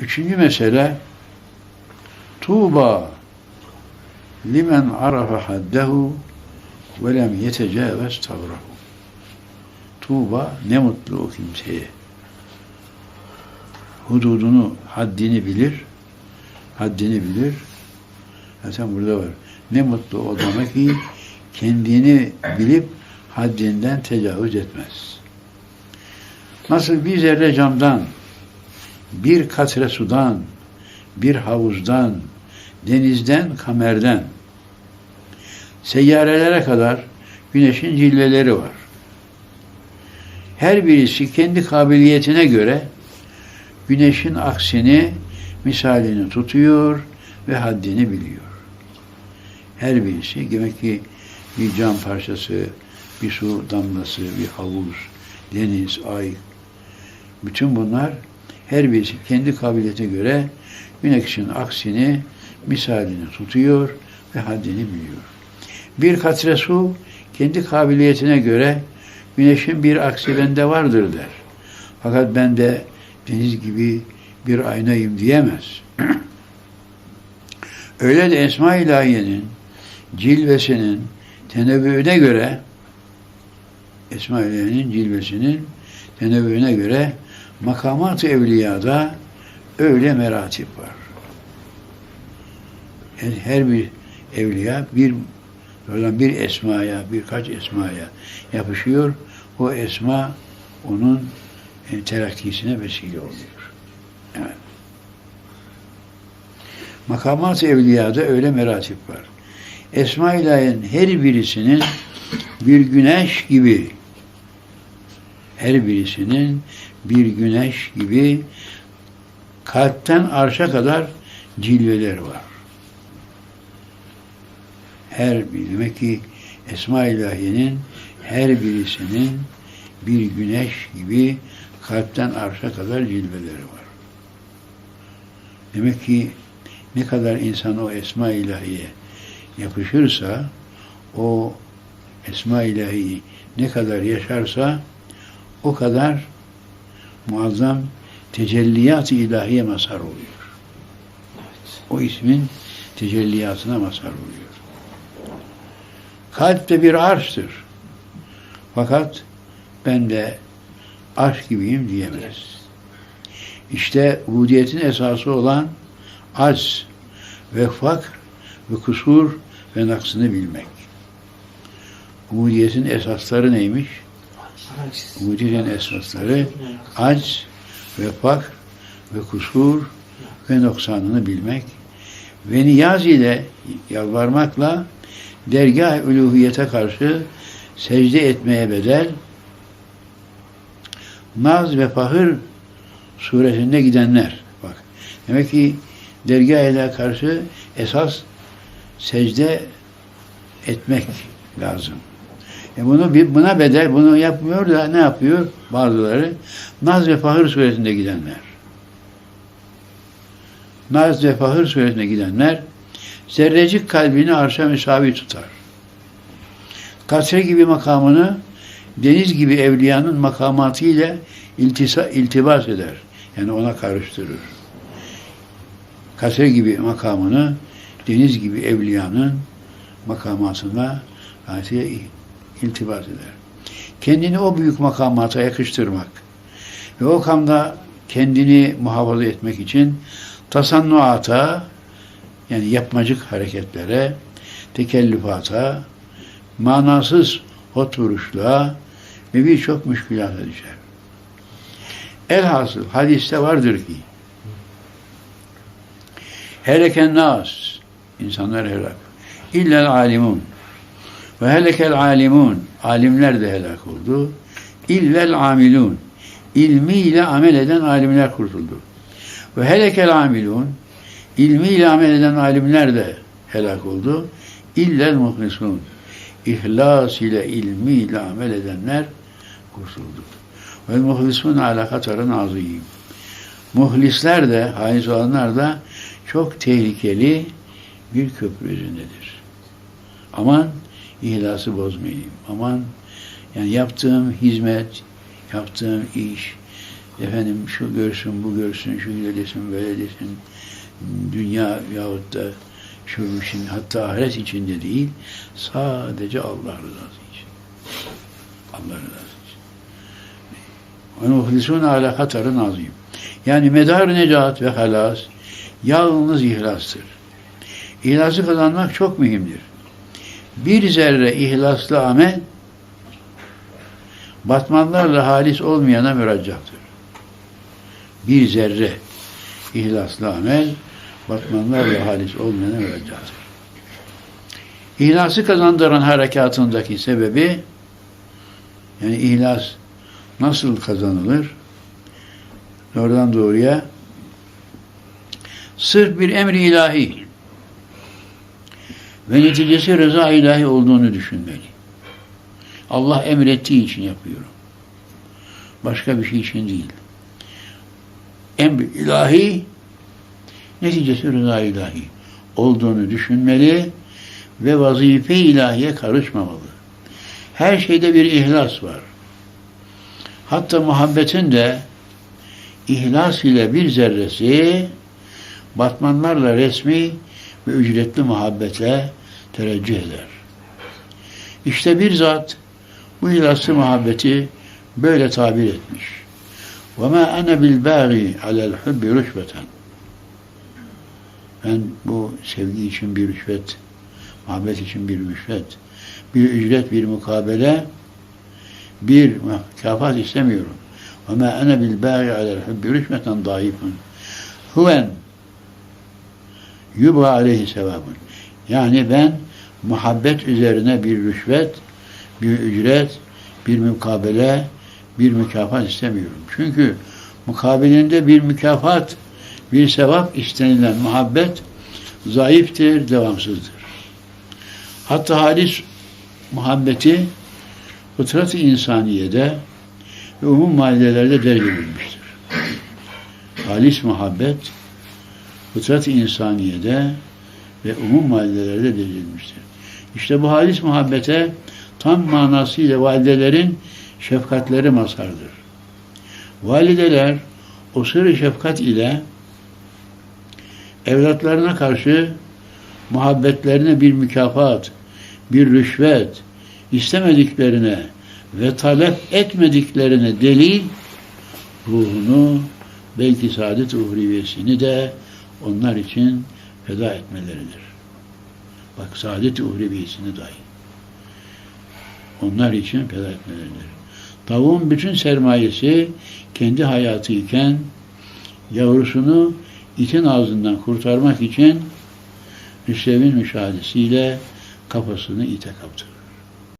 Üçüncü mesele Tuğba limen arafa haddehu ve lem yetecavez tavrahu. Tuğba ne mutlu o kimseye. Hududunu, haddini bilir. Haddini bilir. Zaten burada var. Ne mutlu o adama ki kendini bilip haddinden tecavüz etmez. Nasıl bir zerre camdan, bir katre sudan, bir havuzdan, denizden, kamerden, seyyarelere kadar güneşin cilveleri var. Her birisi kendi kabiliyetine göre güneşin aksini, misalini tutuyor ve haddini biliyor. Her birisi demek ki bir cam parçası, bir su damlası, bir havuz, deniz, ay, bütün bunlar her birisi kendi kabiliyete göre güneşin aksini, misalini tutuyor ve haddini biliyor. Bir katre su kendi kabiliyetine göre güneşin bir aksi bende vardır der. Fakat ben de deniz gibi bir aynayım diyemez. Öyle de Esma İlahiye'nin cilvesinin tenevvüne göre Esma İlahiye'nin cilvesinin tenevvüne göre makamat-ı evliyada öyle meratip var. Yani her bir evliya bir oradan bir esmaya, birkaç esmaya yapışıyor. O esma onun e, terakkisine vesile oluyor. Yani. Makamat-ı evliyada öyle meratip var. Esma ilahiyenin her birisinin bir güneş gibi her birisinin bir güneş gibi kalpten arşa kadar cilveler var. Her bir demek ki Esma ilahiyenin her birisinin bir güneş gibi kalpten arşa kadar cilveleri var. Demek ki ne kadar insan o Esma ilahiye yapışırsa o Esma ilahiyi ne kadar yaşarsa o kadar muazzam tecelliyat-ı ilahiye mazhar oluyor. O ismin tecelliyatına mazhar oluyor. Kalp de bir arştır. Fakat ben de arş gibiyim diyemez. İşte ubudiyetin esası olan acz ve fakr ve kusur ve naksını bilmek. Ubudiyetin esasları neymiş? Ubudiyetin esasları acz ve fakr ve kusur ve noksanını bilmek ve niyaz ile yalvarmakla dergah üluhiyete karşı secde etmeye bedel naz ve fahır suresinde gidenler bak demek ki dergah ile karşı esas secde etmek lazım. E bunu buna bedel bunu yapmıyor da ne yapıyor bazıları? Naz ve Fahır suresinde gidenler. Naz ve Fahır suresinde gidenler zerrecik kalbini arşa müsavi tutar. Kasre gibi makamını deniz gibi evliyanın makamatı ile iltisa, iltibas eder. Yani ona karıştırır. Kasre gibi makamını deniz gibi evliyanın makamatına yani iltibas eder. Kendini o büyük makamata yakıştırmak ve o kamda kendini muhafaza etmek için tasannuata yani yapmacık hareketlere, tekellüfata, manasız hot vuruşluğa ve birçok müşkülata düşer. Elhasıl hadiste vardır ki heleken nas insanlar helak illel alimun ve helekel alimun. Alimler de helak oldu. İllel amilun. İlmiyle amel eden alimler kurtuldu. Ve helekel amilun. İlmiyle amel eden alimler de helak oldu. İllel muhlisun. İhlas ile ilmiyle amel edenler kurtuldu. Ve muhlisun ala hatarın azim. Muhlisler de, haiz olanlar da çok tehlikeli bir köprü üzerindedir. Aman ihlası bozmayayım. Aman yani yaptığım hizmet, yaptığım iş efendim şu görsün, bu görsün, şu desin, böyle desin, dünya yahut da şu için, hatta ahiret içinde değil, sadece Allah rızası için. Allah rızası için. Muhlisun ala hatarın azim. Yani medar necat ve halas yalnız ihlastır. İhlası kazanmak çok mühimdir. Bir zerre ihlaslı amel batmanlarla halis olmayana müraccahtır. Bir zerre ihlaslı amel batmanlarla halis olmayana müraccahtır. İhlası kazandıran harekatındaki sebebi yani ihlas nasıl kazanılır? Doğrudan doğruya sırf bir emri ilahi ve neticesi rıza ilahi olduğunu düşünmeli. Allah emrettiği için yapıyorum. Başka bir şey için değil. Emri ilahi neticesi rıza ilahi olduğunu düşünmeli ve vazife ilahiye karışmamalı. Her şeyde bir ihlas var. Hatta muhabbetin de ihlas ile bir zerresi batmanlarla resmi ve ücretli muhabbetle tereccüh eder. İşte bir zat bu ihlaslı muhabbeti böyle tabir etmiş. وَمَا أَنَا بِالْبَاغِ عَلَى الْحُبِّ رُشْبَةً Ben bu sevgi için bir rüşvet, muhabbet için bir rüşvet, bir ücret, bir mukabele, bir mükafat istemiyorum. وَمَا أَنَا بِالْبَاغِ عَلَى الْحُبِّ رُشْبَةً ضَعِيفٌ Huven yubha aleyhi sevabun. Yani ben muhabbet üzerine bir rüşvet, bir ücret, bir mukabele, bir mükafat istemiyorum. Çünkü mukabilinde bir mükafat, bir sevap istenilen muhabbet zayıftır, devamsızdır. Hatta halis muhabbeti fıtrat-ı insaniyede ve umum mahallelerinde derc edilmiştir. Halis muhabbet fıtrat-ı insaniyede ve umum mahallelerde delilmiştir. İşte bu halis muhabbete tam manasıyla validelerin şefkatleri mazhardır. Valideler o sırrı şefkat ile evlatlarına karşı muhabbetlerine bir mükafat, bir rüşvet istemediklerine ve talep etmediklerine delil ruhunu belki saadet uhriviyesini de onlar için feda etmeleridir. Bak saadet-i uhreviyesini dahi. Onlar için feda etmeleridir. Tavuğun bütün sermayesi kendi hayatı iken yavrusunu itin ağzından kurtarmak için Hüsrev'in müşahadesiyle kafasını ite kaptırır.